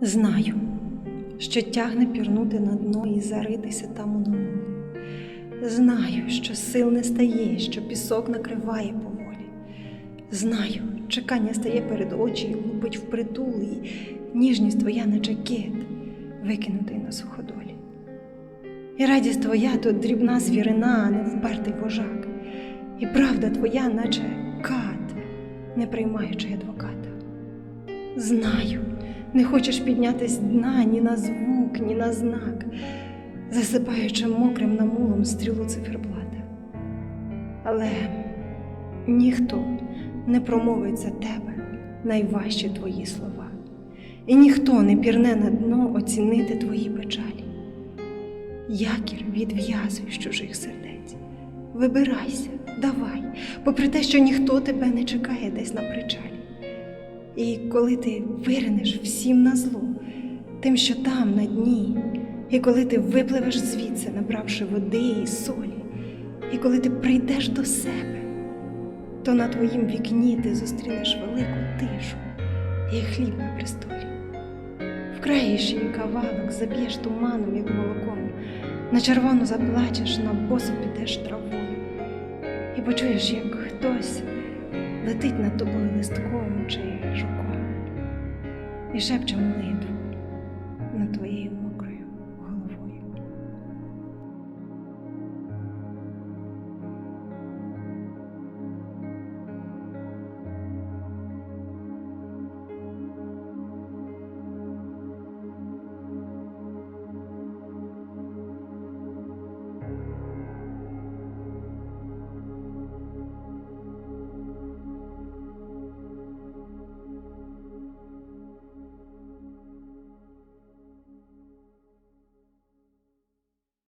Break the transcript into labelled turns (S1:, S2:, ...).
S1: Знаю, що тягне пірнути на дно і заритися там у ньому. Знаю, що сил не стає, що пісок накриває поволі. Знаю, чекання стає перед очі і лупить впритул, і ніжність твоя, наче кит, викинутий на суходолі. І радість твоя то дрібна звірина, а не впертий вожак. І правда твоя, наче кат, не приймаючи адвоката. Знаю, не хочеш піднятись з дна ні на звук, ні на знак, засипаючи мокрим намулом стрілу циферблата. Але ніхто не промовить за тебе найважчі твої слова, і ніхто не пірне на дно оцінити твої печалі. Якір відв'язуй з чужих сердець. Вибирайся, давай, попри те, що ніхто тебе не чекає десь на причалі. І коли ти виринеш всім на зло, тим, що там на дні, і коли ти випливеш звідси, набравши води і солі, і коли ти прийдеш до себе, то на твоїм вікні ти зустрінеш велику тишу і хліб на престолі. Вкраєш її кавалок, заб'єш туманом, як молоком, на червону заплачеш, на босу підеш травою, і почуєш, як хтось летить над тобою листком чи жуком. І шепче молитву над твоєю мокрою